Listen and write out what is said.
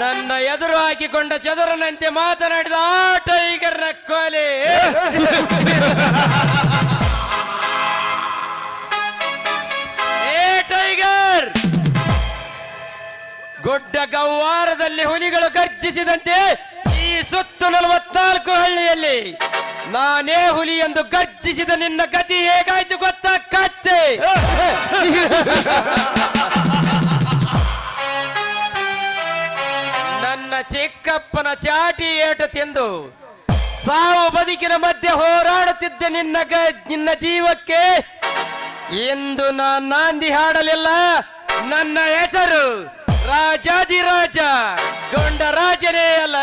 ನನ್ನ ಎದುರು ಹಾಕಿಕೊಂಡ ಚದುರನಂತೆ ಮಾತನಾಡಿದ ಆ ಟೈಗರ್ನ ಕೊಲೆ. ಏ ಟೈಗರ್! ಗುಡ್ಡ ಗವ್ವಾರದಲ್ಲಿ ಹುಲಿಗಳು ಗರ್ಜಿಸಿದಂತೆ ಈ ಸುತ್ತು ನಲವತ್ನಾಲ್ಕು ಹಳ್ಳಿಯಲ್ಲಿ ನಾನೇ ಹುಲಿ ಎಂದು ಗರ್ಜಿಸಿದ ನಿನ್ನ ಗತಿ ಹೇಗಾಯ್ತು ಗೊತ್ತಾ, ಕತ್ತೆ? ಚಿಕ್ಕಪ್ಪನ ಚಾಟಿ ಏಟ ತಿಂದು ಸಾವು ಬದುಕಿನ ಮಧ್ಯೆ ಹೋರಾಡುತ್ತಿದ್ದ ನಿನ್ನ ನಿನ್ನ ಜೀವಕ್ಕೆ. ಇಂದು ನಾನು ನಾಂದಿ ಹಾಡಲಿಲ್ಲ, ನನ್ನ ಹೆಸರು ರಾಜಾದಿರಾಜ ಗೊಂಡ ರಾಜನೇ ಅಲ್ಲ.